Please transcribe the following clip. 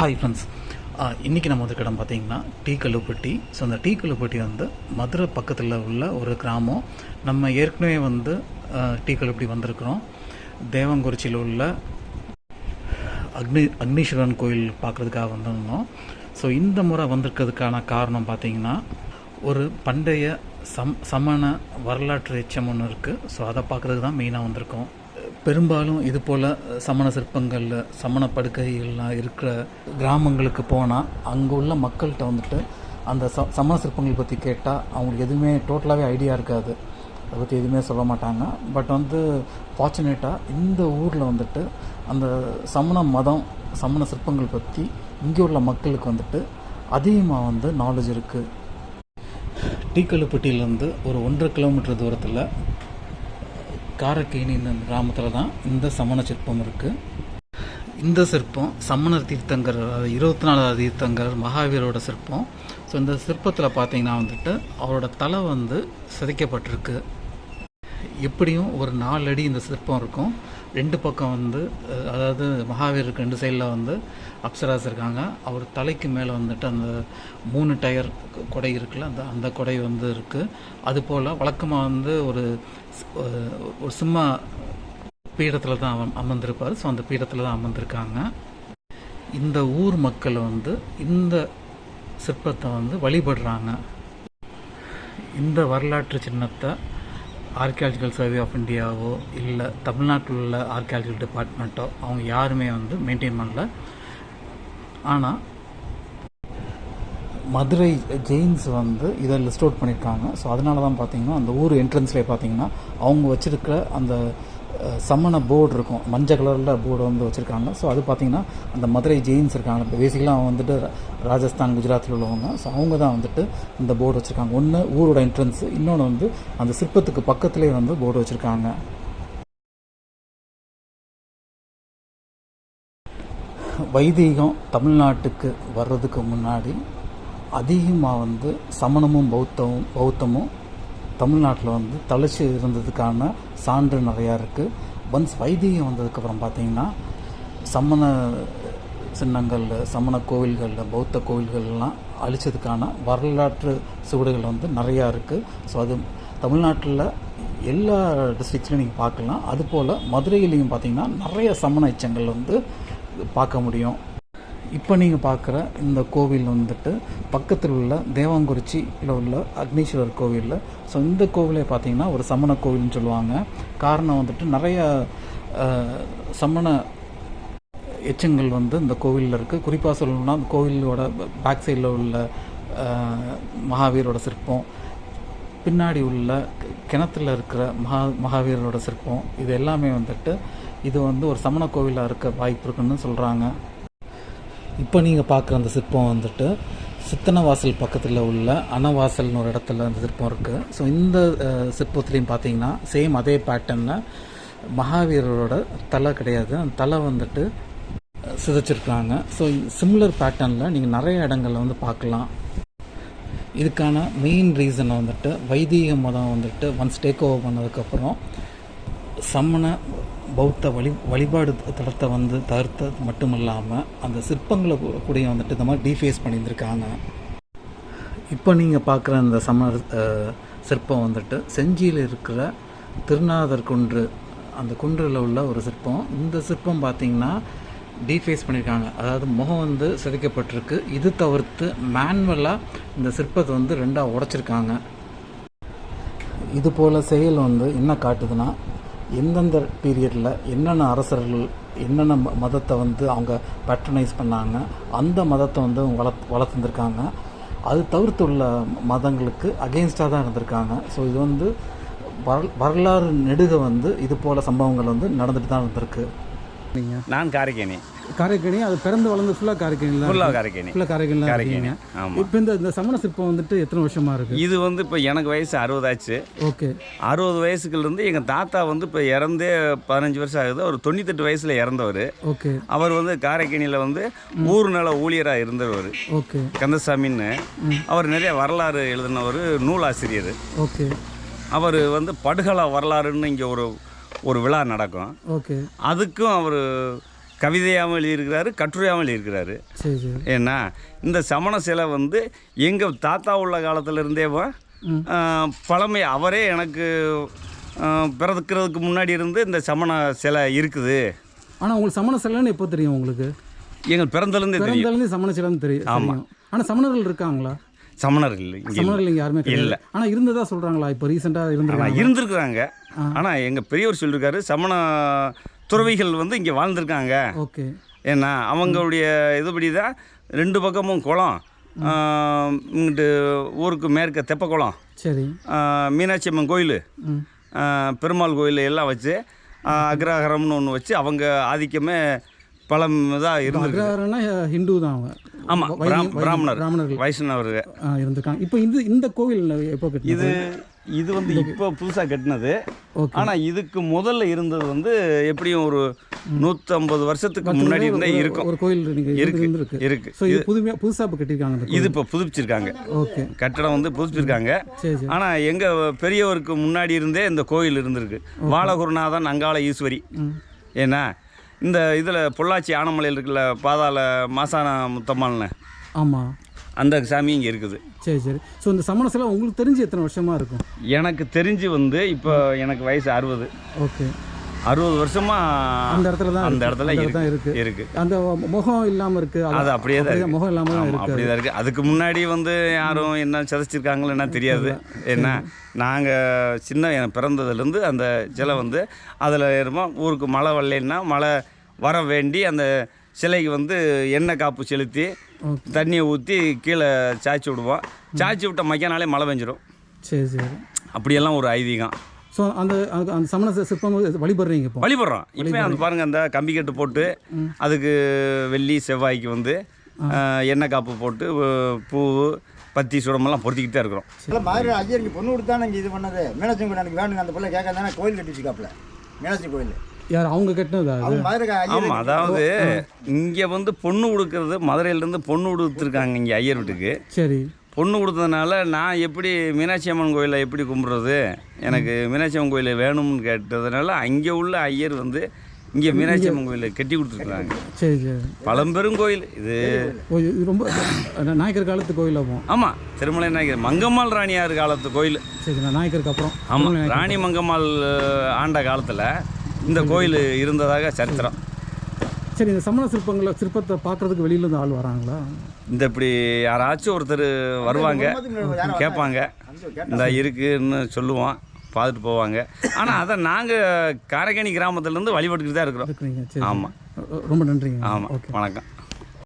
Hi friends இன்றைக்கி நம்ம வந்து இடம் பார்த்தீங்கன்னா டீ கல்லுப்பட்டி ஸோ அந்த டீ கல்லுப்பட்டி வந்து மதுரை பக்கத்தில் உள்ள ஒரு கிராமம். நம்ம ஏற்கனவே வந்து டீ கல்லுப்பட்டி வந்திருக்கிறோம். தேவங்குறிச்சியில் உள்ள அக்னி அக்னீஸ்வரன் கோயில் பார்க்குறதுக்காக வந்திருந்தோம். ஸோ இந்த முறை வந்திருக்கிறதுக்கான காரணம் பார்த்தீங்கன்னா ஒரு பண்டைய சம் சமண வரலாற்று எச்சம் ஒன்று இருக்குது ஸோ அதை பார்க்குறதுக்கு தான் மெயினாக வந்திருக்கோம். பெரும்பாலும் இது போல் சமண சிற்பங்களில் சமண படுக்கைகள்லாம் இருக்கிற கிராமங்களுக்கு போனால் அங்கே உள்ள மக்கள்கிட்ட வந்துட்டு அந்த ச சமண சிற்பங்கள் பற்றி கேட்டால் அவங்களுக்கு எதுவுமே டோட்டலாகவே ஐடியா இருக்காது. அதை பற்றி எதுவுமே சொல்ல மாட்டாங்க. பட் வந்து ஃபார்ச்சுனேட்டாக இந்த ஊரில் வந்துட்டு அந்த சமண மதம் சமண சிற்பங்கள் பற்றி இங்கே உள்ள மக்களுக்கு வந்துட்டு அதிகமாக வந்து நாலேஜ் இருக்குது டீக்கல்லுப்பட்டியிலேருந்து ஒரு ஒன்றரை கிலோமீட்டர் தூரத்தில் காரக்கேணி இந்த கிராமத்தில் தான் இந்த சமண சிற்பம் இருக்குது இந்த சிற்பம் சமணர் தீர்த்தங்கர் அதாவது இருபத்தி நாலாவது தீர்த்தங்கர் மகாவீரோட சிற்பம். ஸோ இந்த சிற்பத்தில் பார்த்தீங்கன்னா வந்துட்டு அவரோட தலை வந்து சிதைக்கப்பட்டிருக்கு. எப்படியும் ஒரு நாலு அடி இந்த சிற்பம் இருக்கும். ரெண்டு பக்கம் வந்து அதாவது மகாவீருக்கு ரெண்டு சைடில் வந்து அப்சராஸ் இருக்காங்க. அவர் தலைக்கு மேலே வந்துட்டு அந்த மூணு டயர் கொடை இருக்குல்ல அந்த அந்த கொடை வந்து இருக்குது அதுபோல் வழக்கமாக வந்து ஒரு ஒரு சும்மா பீடத்தில் தான் அவன் அமர்ந்திருப்பார். ஸோ அந்த பீடத்தில் தான் அமர்ந்திருக்காங்க. இந்த ஊர் மக்கள் வந்து இந்த சிற்பத்தை வந்து வழிபடுறாங்க. இந்த வரலாற்று சின்னத்தை ஆர்கியாலஜிக்கல் சர்வே ஆஃப் இந்தியாவோ இல்லை தமிழ்நாட்டில் உள்ள ஆர்கியாலஜிக்கல் டிபார்ட்மெண்ட்டோ அவங்க யாருமே வந்து மெயின்டைன் பண்ணல. ஆனால் மதுரை ஜெயின்ஸ் வந்து இதை லிஸ்ட் அவுட் பண்ணியிருக்காங்க ஸோ அதனால தான் பார்த்தீங்கன்னா அந்த ஊர் என்ட்ரன்ஸ்லேயே பார்த்தீங்கன்னா அவங்க வச்சுருக்க அந்த சம்மண சமண போர்டு இருக்கும். மஞ்சள் கலரில் போர்டு வந்து வச்சுருக்காங்க. ஸோ அது பார்த்திங்கன்னா அந்த மதுரை ஜெயின்ஸ் இருக்காங்க. இப்போ பேசிக்கலாக அவங்க வந்துட்டு ராஜஸ்தான் குஜராத்தில் உள்ளவங்க. ஸோ அவங்க தான் வந்துட்டு அந்த போர்டு வச்சுருக்காங்க. ஒன்று ஊரோட என்ட்ரன்ஸ் இன்னொன்று வந்து அந்த சிற்பத்துக்கு பக்கத்துலேயே வந்து போர்டு வச்சுருக்காங்க. வைதீகம் தமிழ்நாட்டுக்கு வர்றதுக்கு முன்னாடி அதிகமாக வந்து சமணமும் பௌத்தமும் பௌத்தமும் தமிழ்நாட்டில் வந்து தளர்ச்சி இருந்ததுக்கான சான்று நிறையா இருக்குது ஒன்ஸ் வைதீகம் வந்ததுக்கப்புறம் பார்த்தீங்கன்னா சம்மண சின்னங்களில் சமண கோவில்களில் பௌத்த கோவில்கள்லாம் அழிச்சதுக்கான வரலாற்று சுவடுகள் வந்து நிறையா இருக்குது ஸோ அது தமிழ்நாட்டில் எல்லா டிஸ்ட்ரிக்ஸ்லையும் நீங்கள் பார்க்கலாம். அதுபோல் மதுரையிலையும் பார்த்தீங்கன்னா நிறைய சமண எச்சங்கள் வந்து பார்க்க முடியும். இப்போ நீங்கள் பார்க்குற இந்த கோவில் வந்துட்டு பக்கத்தில் உள்ள தேவாங்குறிச்சியில் உள்ள அக்னீஸ்வரர் கோவிலில். ஸோ இந்த கோவிலே பார்த்தீங்கன்னா ஒரு சமண கோவில்னு சொல்லுவாங்க. காரணம் வந்துட்டு நிறைய சமண எச்சங்கள் வந்து இந்த கோவிலில் இருக்குது குறிப்பாக சொல்லணும்னா அந்த கோவிலோட பேக் சைடில் உள்ள மகாவீரோட சிற்பம். பின்னாடி உள்ள கிணத்துல இருக்கிற மகா மகாவீரோட சிற்பம். இது எல்லாமே வந்துட்டு இது வந்து ஒரு சமண கோவிலாக இருக்க வாய்ப்பு இருக்குன்னு சொல்கிறாங்க இப்போ நீங்கள் பார்க்குற அந்த சிற்பம் வந்துட்டு சித்தனவாசல் பக்கத்தில் உள்ள அணவாசல்னு ஒரு இடத்துல அந்த சிற்பம் இருக்குது ஸோ இந்த சிற்பத்துலேயும் பார்த்தீங்கன்னா சேம் அதே பேட்டர்னில் மகாவீரரோட தலை கிடையாது. அந்த தலை வந்துட்டு சிதைச்சிருக்காங்க ஸோ சிம்லர் பேட்டர்னில் நீங்கள் நிறைய இடங்களில் வந்து பார்க்கலாம். இதுக்கான மெயின் ரீசன் வந்துட்டு வைதீக மதம் வந்துட்டு ஒன்ஸ் டேக் ஓவர் பண்ணதுக்கப்புறம் சமண பௌத்த வழி வழிபாடு தளத்தை வந்து தவிர்த்த மட்டும் இல்லாமல் அந்த சிற்பங்களை கூட வந்துட்டு இந்த மாதிரி டீஃபேஸ் பண்ணியிருந்திருக்காங்க. இப்போ நீங்கள் பார்க்குற இந்த சமர் சிற்பம் வந்துட்டு செஞ்சியில் இருக்கிற திருநாதர் குன்று அந்த குன்றில் உள்ள ஒரு சிற்பம். இந்த சிற்பம் பார்த்தீங்கன்னா டீஃபேஸ் பண்ணியிருக்காங்க. அதாவது முகம் வந்து செதுக்கப்பட்டிருக்கு. இது தவிர்த்து மேனுவலாக இந்த சிற்பத்தை வந்து ரெண்டாக உடைச்சிருக்காங்க. இது போல் செயல் வந்து என்ன காட்டுதுன்னா எந்தெந்த பீரியடில் என்னென்ன அரசர்கள் என்னென்ன ம- மதத்தை வந்து அவங்க பேட்ரனைஸ் பண்ணாங்க அந்த மதத்தை வந்து அவங்க வளர்த்து வளர்த்துருந்துருக்காங்க. அது தவிர்த்து உள்ள மதங்களுக்கு அகெயின்ஸ்டாக தான் இருந்திருக்காங்க. ஸோ இது வந்து வர வரலாறு நெடுக வந்து இது போல் சம்பவங்கள் வந்து நடந்துட்டு தான் இருந்திருக்கு. நான் காரைக்கேணி காரைக்கணி அது பிறந்து வளர்ந்து ஃபுல்லாக காரைக்கணியில் ஃபுல்லாக காரைக்கேணி ஃபுல்லாக காரைக்கணியில் காரைக்கேணி ஆமாம் இப்போ இந்த இந்த சமண சிற்பம் வந்துட்டு எத்தனை வருஷமா இருக்கு? இது வந்து இப்போ எனக்கு வயசு அறுபதாச்சு ஓகே. அறுபது வயசுக்குலேருந்து எங்கள் தாத்தா வந்து இப்போ இறந்தே பதினஞ்சு வருஷம் ஆகுது. அவர் தொண்ணூத்தெட்டு வயசில் இறந்தவர். ஓகே. அவர் வந்து காரைக்கேணியில் வந்து ஊர் நல ஊழியராக இருந்தவர். ஓகே. கந்தசாமின்னு. அவர் நிறைய வரலாறு எழுதினவர் நூலாசிரியர். ஓகே. அவர் வந்து படுகள வரலாறுன்னு இங்கே ஒரு ஒரு விழா நடக்கும். ஓகே. அதுக்கும் அவர் கவிதையாகவும் எழுதியிருக்கிறாரு கட்டுரையாகவும் எழுதியிருக்கிறாரு. ஏன்னா இந்த சமண சிலை வந்து எங்கள் தாத்தா உள்ள காலத்துல இருந்தே வ- ஆஹ், பழமை அவரே எனக்கு பிறக்கிறதுக்கு முன்னாடி இருந்து இந்த சமண சிலை இருக்குது. ஆனால் உங்களுக்கு சமண சிலைன்னு எப்போ தெரியும் உங்களுக்கு? எங்கள் பிறந்தலேருந்தே பிறந்தாலேருந்து சமண சிலைன்னு தெரியும் தெரியும். ஆனால் சமணர்கள் இருக்காங்களா? சமணர் இல்லை சமணர்கள் இங்கே யாருமே இல்ல. ஆனால் இருந்ததா சொல்கிறாங்களா இப்போ ரீசெண்டாக ஆனால் இருந்திருக்காங்க இருந்திருக்கிறாங்க. ஆனால் எங்கள் பெரியவர் சொல்லியிருக்காரு சமண துறவிகள் வந்து இங்கே வாழ்ந்திருக்காங்க. ஓகே. ஏன்னா அவங்களுடைய இதுபடி தான் ரெண்டு பக்கமும் குளம் இங்கிட்டு ஊருக்கு மேற்க தெப்ப குளம் சரி. மீனாட்சி அம்மன் கோயில் பெருமாள் கோயில் எல்லாம் வச்சு அக்ரஹாரம்னு ஒன்று வச்சு அவங்க ஆதிக்கமே பழம் இதாக இருந்திருக்கு. அக்ரஹாரம்னா ஹிந்து தான் அவங்க. ஆமாம் பிராமணர் பிராமணர்கள். வைஷ்ணவர்கள். ஆ, இருந்திருக்காங்க. இப்போ இந்த இந்த கோவில் எப்போ இது இது வந்து இப்போ புதுசாக கட்டினது. ஆனால் இதுக்கு முதல்ல இருந்தது வந்து எப்படியும் ஒரு நூற்றம்பது வருஷத்துக்கு முன்னாடி இருந்தே இருக்கும். ஒரு கோயில் இருக்கு இருக்கு. ஸோ இது புதுமையாக புதுசாக கட்டியிருக்காங்க இது இப்போ புதுப்பிச்சிருக்காங்க. ஓகே. கட்டடம் வந்து புதுப்பிச்சிருக்காங்க. சரி சரி. ஆனால் எங்கள் பெரியவருக்கு முன்னாடி இருந்தே இந்த கோயில் இருந்திருக்கு. வாலகுருநாதன் அங்காள ஈஸ்வரி. ஏன்னா இந்த இதில் பொள்ளாச்சி ஆனமலையில் இருக்குல்ல பாதாள மாசான முத்தம்மாள்னு. ஆமாம் அந்த சாமி இங்கே இருக்குது. சரி சரி. ஸோ இந்த சமண சிலை உங்களுக்கு தெரிஞ்சு எத்தனை வருஷமா இருக்கும்? எனக்கு தெரிஞ்சு வந்து இப்போ எனக்கு வயசு அறுபது. ஓகே. அறுபது வருஷமா அந்த இடத்துல தான் அந்த. இடத்துல தான் இருக்கு. இருக்கு. அந்த முகம் இல்லாமல் இருக்கு. அது அப்படியே தான். முகம் இல்லாமல் தான் இருக்கு. அப்படியே தான் இருக்கு. அதுக்கு முன்னாடி வந்து யாரும் என்ன சிதைச்சிருக்காங்களோ என்ன தெரியாது. என்ன? நாங்கள் சின்ன பிறந்ததுலேருந்து அந்த சிலை வந்து அதில் இருப்போம் ஊருக்கு மழை வரலைன்னா மழை வர வேண்டி அந்த சிலைக்கு வந்து எண்ணெய் காப்பு செலுத்தி தண்ணியை ஊற்றி கீழே சாய்ச்சி விடுவோம். சாய்ச்சி விட்ட மைக்கானாலே மழை பெஞ்சிரும். சரி சரி. அப்படியெல்லாம் ஒரு ஐதீகம். ஸோ அந்த அந்த- அந்த சமண சி- சிற்பம் வழிபடுறீங்க இப்போ? வழிபடுறோம். இப்போ அந்த பாருங்க அந்த கம்பி கட்டு போட்டு அதுக்கு வெள்ளி செவ்வாய்க்கு வந்து எண்ணெய் காப்பு போட்டு பூ பத்தி சுடமெல்லாம் பொருத்திக்கிட்டு தான் இருக்கிறோம். இல்லை மாதிரி ஐயருக்கு பொண்ணு கொடுத்தானே இங்கே இது பண்ணது. மீனாட்சி கோயில் எனக்கு வேணுங்க அந்த பிள்ளை கேட்க தானே கோயில் கட்டிச்சுக்காப்புல மீனாட்சி கோயில். யார் அவங்க கட்டினதா ஆமாம் அதாவது இங்கே வந்து பொண்ணு கொடுக்கறது மதுரையிலேருந்து பொண்ணு கொடுத்துருக்காங்க இங்கே ஐயர் வீட்டுக்கு. சரி. பொண்ணு கொடுத்ததுனால நான் எப்படி மீனாட்சி அம்மன் கோயிலை எப்படி கும்பிட்றது? எனக்கு மீனாட்சி அம்மன் கோயில் வேணும்னு கேட்டதுனால அங்கே உள்ள ஐயர் வந்து இங்கே மீனாட்சி அம்மன் கோயிலை கட்டி கொடுத்துருக்குறாங்க. சரி சரி. பழம்பெரும் கோயில். இது ரொம்ப நாயக்கர் காலத்து கோயில் ஆகும் ஆமாம் திருமலை நாயக்கர் மங்கம்மாள் ராணியார் காலத்து கோயில். சரி நாயக்கருக்கு அப்புறம். ஆமாம் ராணி மங்கம்மாள் ஆண்ட காலத்தில் இந்த கோயில் இருந்ததாக சரித்திரம். சரி இந்த சமண சிற்பங்களை சிற்பத்தை பார்க்கறதுக்கு வெளியில இருந்து ஆள் வராங்களா? இந்த இப்படி யாராச்சும் ஒருத்தர் வருவாங்க கேட்பாங்க. இந்த இருக்குன்னு சொல்லுவோம் பார்த்துட்டு போவாங்க. ஆனால் அதை நாங்கள் காரைக்கணி கிராமத்துலேருந்து வழிபட்டுக்கிட்டு தான் இருக்கிறோம். ஆமாம் ரொம்ப நன்றிங்க. ஆமாம் ஓகே. வணக்கம்.